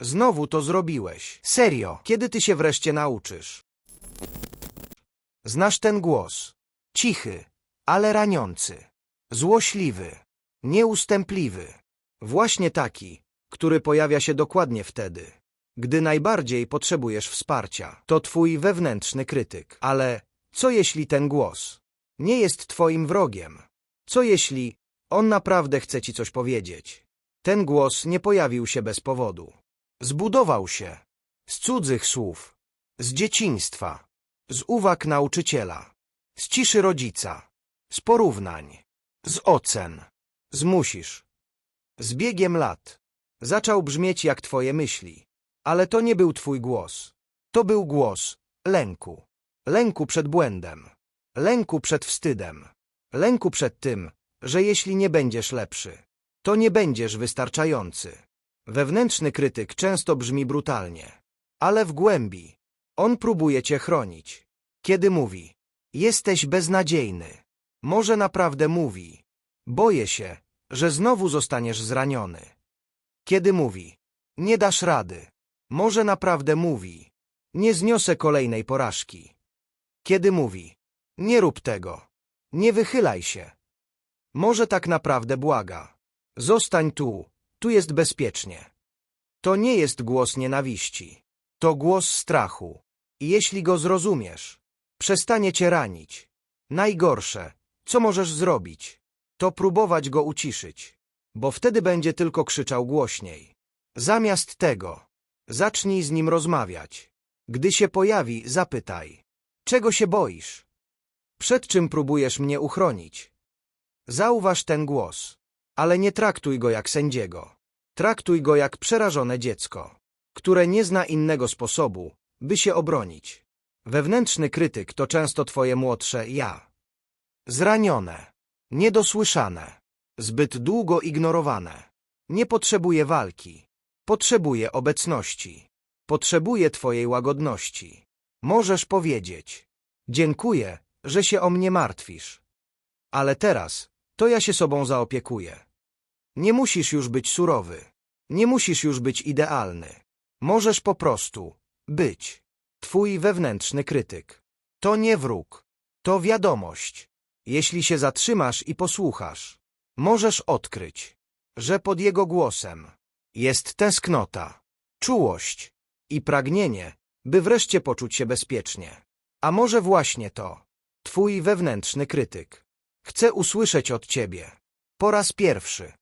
Znowu to zrobiłeś. Serio, kiedy ty się wreszcie nauczysz? Znasz ten głos. Cichy, ale raniący. Złośliwy, nieustępliwy. Właśnie taki, który pojawia się dokładnie wtedy, gdy najbardziej potrzebujesz wsparcia. To twój wewnętrzny krytyk. Ale co jeśli ten głos nie jest twoim wrogiem? Co jeśli on naprawdę chce ci coś powiedzieć? Ten głos nie pojawił się bez powodu. Zbudował się. Z cudzych słów, z dzieciństwa, z uwag nauczyciela, z ciszy rodzica, z porównań, z ocen, z musisz. Z biegiem lat. Zaczął brzmieć jak twoje myśli, ale to nie był twój głos. To był głos lęku. Lęku przed błędem, lęku przed wstydem, lęku przed tym, że jeśli nie będziesz lepszy, to nie będziesz wystarczający. Wewnętrzny krytyk często brzmi brutalnie, ale w głębi on próbuje cię chronić. Kiedy mówi, jesteś beznadziejny, może naprawdę mówi, boję się, że znowu zostaniesz zraniony. Kiedy mówi, nie dasz rady, może naprawdę mówi, nie zniosę kolejnej porażki. Kiedy mówi, nie rób tego, nie wychylaj się, może tak naprawdę błaga. Zostań tu, tu jest bezpiecznie. To nie jest głos nienawiści. To głos strachu. I jeśli go zrozumiesz, przestanie cię ranić. Najgorsze, co możesz zrobić, to próbować go uciszyć, bo wtedy będzie tylko krzyczał głośniej. Zamiast tego, zacznij z nim rozmawiać. Gdy się pojawi, zapytaj. Czego się boisz? Przed czym próbujesz mnie uchronić? Zauważ ten głos, ale nie traktuj go jak sędziego. Traktuj go jak przerażone dziecko, które nie zna innego sposobu, by się obronić. Wewnętrzny krytyk to często twoje młodsze ja. Zranione, niedosłyszane, zbyt długo ignorowane. Nie potrzebuje walki. Potrzebuje obecności. Potrzebuje twojej łagodności. Możesz powiedzieć: Dziękuję, że się o mnie martwisz. Ale teraz to ja się sobą zaopiekuję. Nie musisz już być surowy. Nie musisz już być idealny. Możesz po prostu być. Twój wewnętrzny krytyk. To nie wróg. To wiadomość. Jeśli się zatrzymasz i posłuchasz, możesz odkryć, że pod jego głosem jest tęsknota, czułość i pragnienie, by wreszcie poczuć się bezpiecznie. A może właśnie to, twój wewnętrzny krytyk. Chcę usłyszeć od ciebie. Po raz pierwszy.